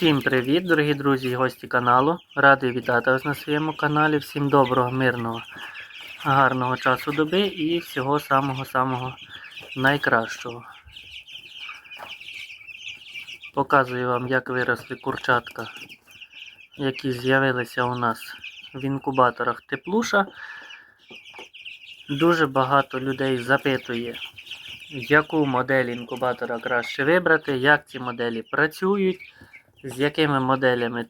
Всім привіт, дорогі друзі і гості каналу. Радий вітати вас на своєму каналі. Всім доброго, мирного, гарного часу доби і всього самого-самого найкращого. Показую вам, як виросли курчатка, які з'явилися у нас в інкубаторах теплуша. Дуже багато людей запитує, яку модель інкубатора краще вибрати, як ці моделі працюють з якими моделями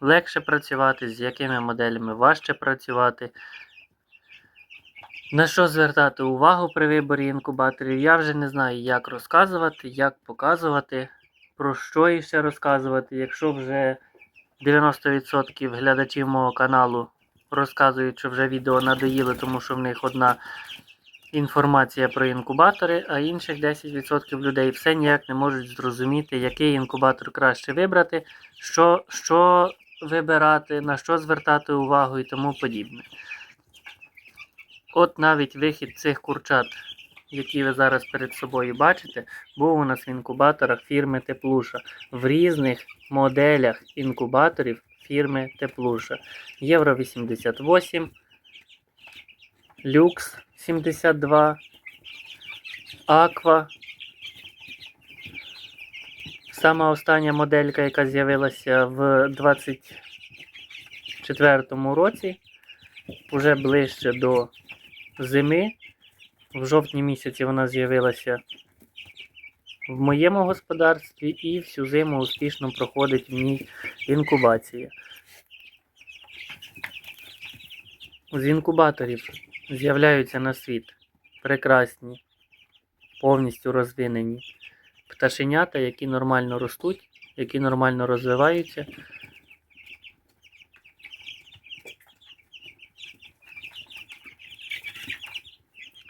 легше працювати, з якими моделями важче працювати. На що звертати увагу при виборі інкубаторів, я вже не знаю, як розказувати, як показувати, про що іще розказувати. Якщо вже 90% глядачів мого каналу розказують, що вже відео надоїли, тому що в них одна інформація про інкубатори, а інших 10% людей все ніяк не можуть зрозуміти, який інкубатор краще вибрати, що, що вибирати, на що звертати увагу і тому подібне. От навіть вихід цих курчат, які ви зараз перед собою бачите, був у нас в інкубаторах фірми Теплуша. В різних моделях інкубаторів фірми Теплуша. Євро 88, Люкс 72, Аква. Сама остання моделька, яка з'явилася в 24 році, уже ближче до зими. В жовтні місяці вона з'явилася в моєму господарстві і всю зиму успішно проходить в ній інкубація. З інкубаторів з'являються на світ прекрасні, повністю розвинені пташенята, які нормально ростуть, які нормально розвиваються.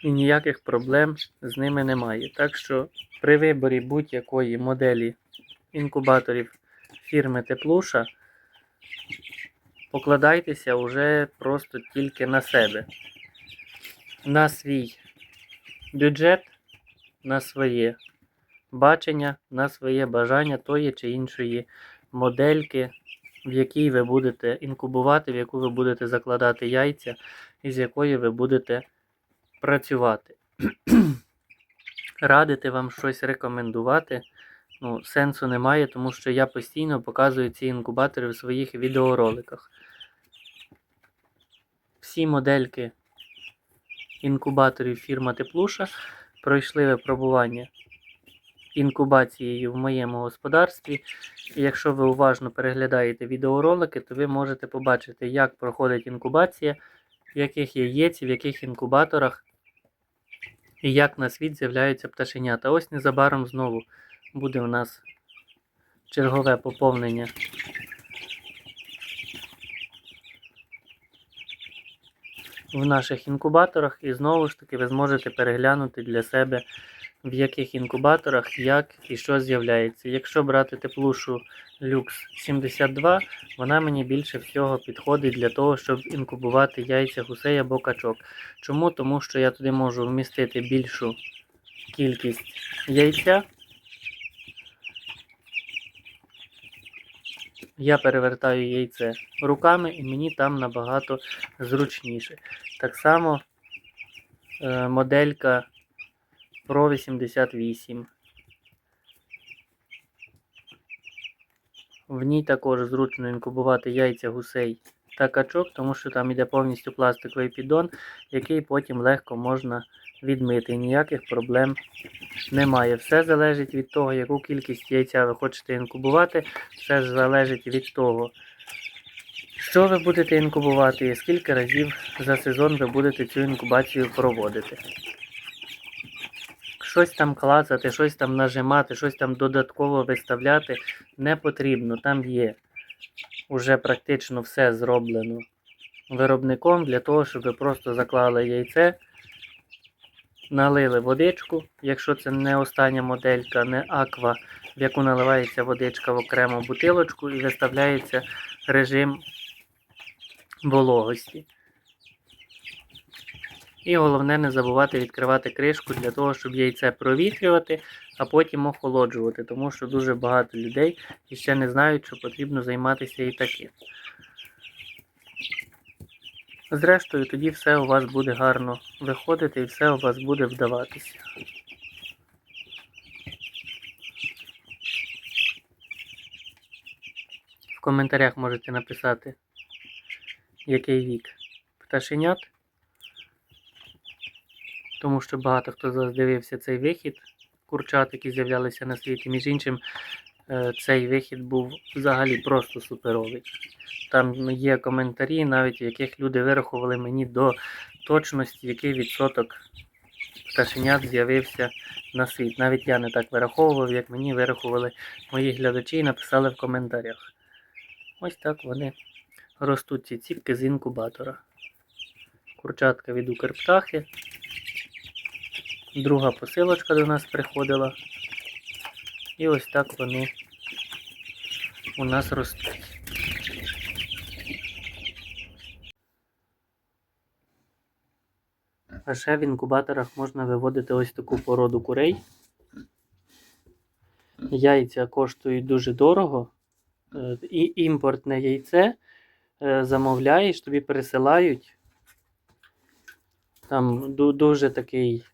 І ніяких проблем з ними немає. Так що при виборі будь-якої моделі інкубаторів фірми Теплуша покладайтеся вже просто тільки на себе на свій бюджет, на своє бачення, на своє бажання тої чи іншої модельки, в якій ви будете інкубувати, в яку ви будете закладати яйця, і з якої ви будете працювати. Радити вам щось рекомендувати. Ну, сенсу немає, тому що я постійно показую ці інкубатори в своїх відеороликах. Всі модельки інкубаторів фірма Теплуша пройшли випробування інкубацією в моєму господарстві. І якщо ви уважно переглядаєте відеоролики, то ви можете побачити, як проходить інкубація, в яких яєць, в яких інкубаторах і як на світ з'являються пташенята. Ось незабаром знову буде у нас чергове поповнення в наших інкубаторах, і знову ж таки ви зможете переглянути для себе, в яких інкубаторах як і що з'являється. Якщо брати теплушу Lux 72, вона мені більше всього підходить для того, щоб інкубувати яйця гусей або качок. Чому? Тому що я туди можу вмістити більшу кількість яйця. Я перевертаю яйце руками і мені там набагато зручніше. Так само е, моделька Pro 88. В ній також зручно інкубувати яйця гусей та качок, тому що там йде повністю пластиковий піддон, який потім легко можна відмити. Ніяких проблем немає. Все залежить від того, яку кількість яйця ви хочете інкубувати. Все залежить від того, що ви будете інкубувати і скільки разів за сезон ви будете цю інкубацію проводити. Щось там клацати, щось там нажимати, щось там додатково виставляти не потрібно. Там є вже практично все зроблено виробником для того, щоб ви просто заклали яйце, налили водичку, якщо це не остання моделька, не аква, в яку наливається водичка в окрему бутилочку і виставляється режим вологості. І головне не забувати відкривати кришку для того, щоб яйце провітрювати, а потім охолоджувати, тому що дуже багато людей ще не знають, що потрібно займатися і таким. Зрештою, тоді все у вас буде гарно виходити і все у вас буде вдаватися. В коментарях можете написати, який вік пташенят. Тому що багато хто зараз дивився цей вихід курчат, які з'являлися на світі. Між іншим, цей вихід був взагалі просто суперовий. Там є коментарі, навіть в яких люди вирахували мені до точності, який відсоток пташенят з'явився на світ. Навіть я не так вираховував, як мені вирахували мої глядачі і написали в коментарях. Ось так вони ростуть ці ціпки з інкубатора. Курчатка від Укрптахи. Друга посилочка до нас приходила. І ось так вони у нас ростуть. А ще в інкубаторах можна виводити ось таку породу курей. Яйця коштують дуже дорого. Е, І імпортне яйце е, замовляєш, тобі присилають. Там дуже такий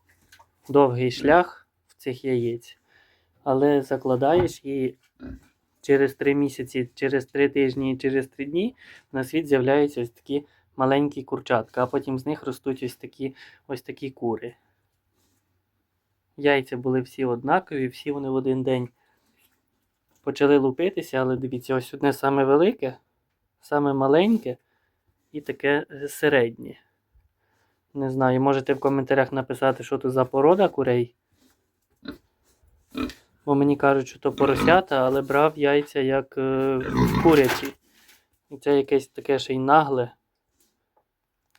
довгий шлях в цих яєць. Але закладаєш і через 3 місяці, через 3 тижні через 3 дні на світ з'являються ось такі маленькі курчатка, а потім з них ростуть ось такі, ось такі кури. Яйця були всі однакові, всі вони в один день почали лупитися, але дивіться, ось одне саме велике, саме маленьке і таке е, середнє. Не знаю, можете в коментарях написати, що це за порода курей. Бо мені кажуть, що то поросята, але брав яйця як е, курячі. І це якесь таке ще й нагле.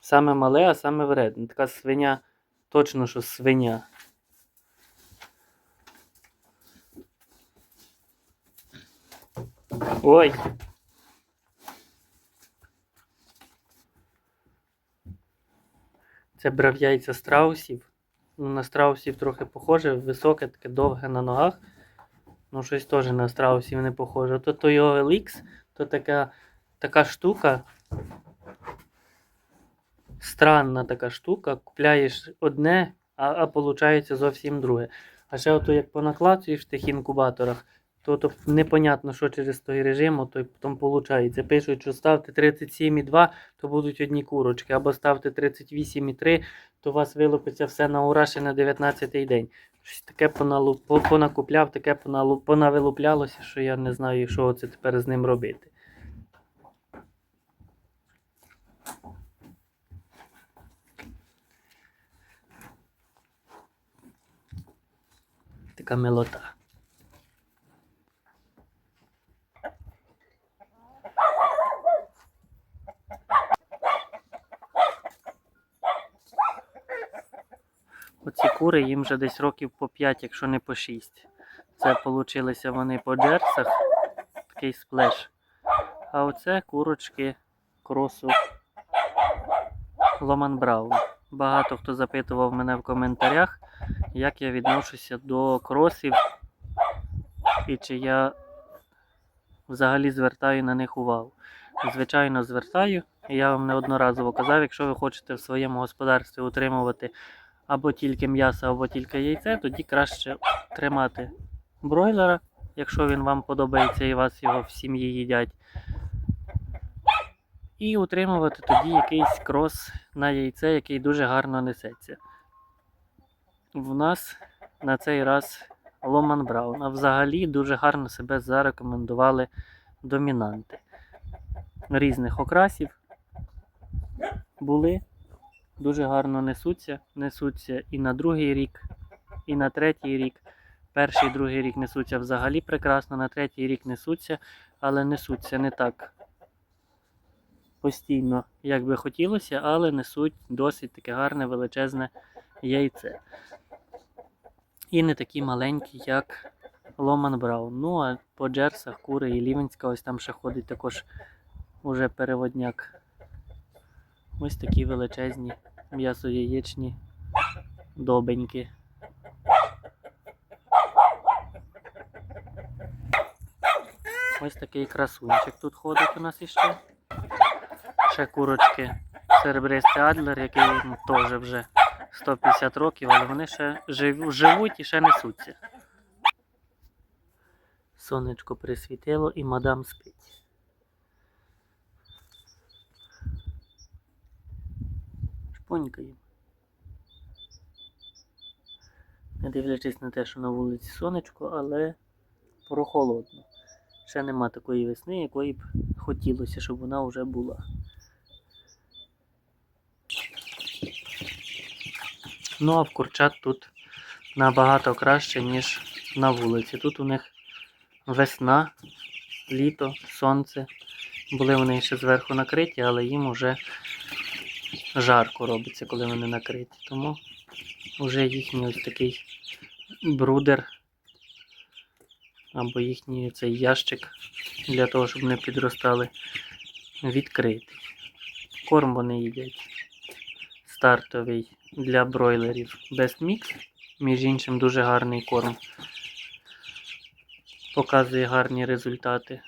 Саме мале, а саме вредне. Така свиня, точно, що свиня. Ой. Це брав яйця страусів. Ну, на страусів трохи похоже, високе, таке довге на ногах. Ну, щось теж на страусів не похоже. То той LX, то така, така штука. Странна така штука. Купляєш одне, а, а виходить зовсім друге. А ще ото як понаклацуєш в тих інкубаторах, то, непонятно, що через той режим, то потім виходить. Пишуть, що ставте 37,2, то будуть одні курочки, або ставте 38,3, то у вас вилупиться все на ура ще на 19-й день. Щось таке понакупляв, таке понавилуплялося, що я не знаю, що це тепер з ним робити. Така милота. Кури їм вже десь років по 5, якщо не по 6. Це получилися вони по джерсах, такий сплеш. А оце курочки кросу Ломан Браун. Багато хто запитував мене в коментарях, як я відношуся до кросів і чи я взагалі звертаю на них увагу. Звичайно, звертаю. Я вам неодноразово казав, якщо ви хочете в своєму господарстві утримувати або тільки м'ясо, або тільки яйце, тоді краще тримати бройлера, якщо він вам подобається і вас його в сім'ї їдять. І утримувати тоді якийсь крос на яйце, який дуже гарно несеться. В нас на цей раз Ломан Браун. А взагалі дуже гарно себе зарекомендували домінанти різних окрасів. Були дуже гарно несуться. Несуться і на другий рік, і на третій рік. Перший другий рік несуться взагалі прекрасно, на третій рік несуться, але несуться не так постійно, як би хотілося, але несуть досить таке гарне величезне яйце. І не такі маленькі, як Ломан Браун. Ну, а по джерсах кури і Лівенська, ось там ще ходить також уже переводняк. Ось такі величезні М'ясо яєчні. Добенькі. Ось такий красунчик тут ходить у нас іще. Ще курочки серебристий адлер, який теж вже 150 років, але вони ще жив- живуть і ще несуться. Сонечко присвітило і мадам спить. Шпонькає. Не дивлячись на те, що на вулиці сонечко, але прохолодно. Ще нема такої весни, якої б хотілося, щоб вона вже була. Ну а в курчат тут набагато краще, ніж на вулиці. Тут у них весна, літо, сонце. Були вони ще зверху накриті, але їм вже жарко робиться, коли вони накриті. Тому вже їхній ось такий брудер або їхній цей ящик для того, щоб не підростали, відкритий. Корм вони їдять стартовий для бройлерів Best Mix. Між іншим, дуже гарний корм. Показує гарні результати.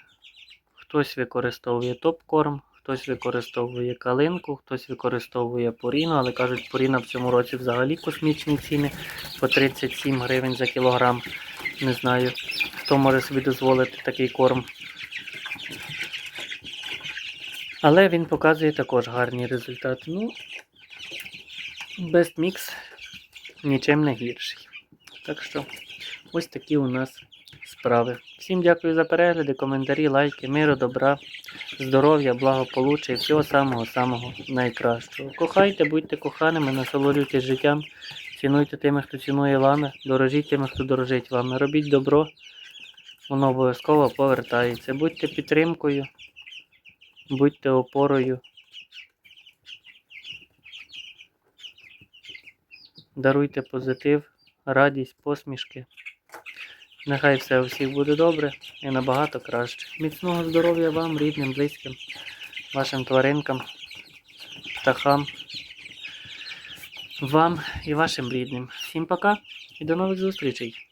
Хтось використовує топ-корм, хтось використовує калинку, хтось використовує поріну, але кажуть, поріна в цьому році взагалі космічні ціни по 37 гривень за кілограм. Не знаю, хто може собі дозволити такий корм. Але він показує також гарні результати. Ну, Best Mix нічим не гірший. Так що ось такі у нас справи. Всім дякую за перегляди, коментарі, лайки, миру, добра, здоров'я, благополуччя і всього самого-самого найкращого. Кохайте, будьте коханими, насолоджуйтесь життям, цінуйте тими, хто цінує вами, дорожіть тими, хто дорожить вами. Робіть добро, воно обов'язково повертається. Будьте підтримкою, будьте опорою. Даруйте позитив, радість, посмішки. Нехай все у всіх буде добре і набагато краще. Міцного здоров'я вам, рідним, близьким, вашим тваринкам, птахам, вам і вашим рідним. Всім пока і до нових зустрічей!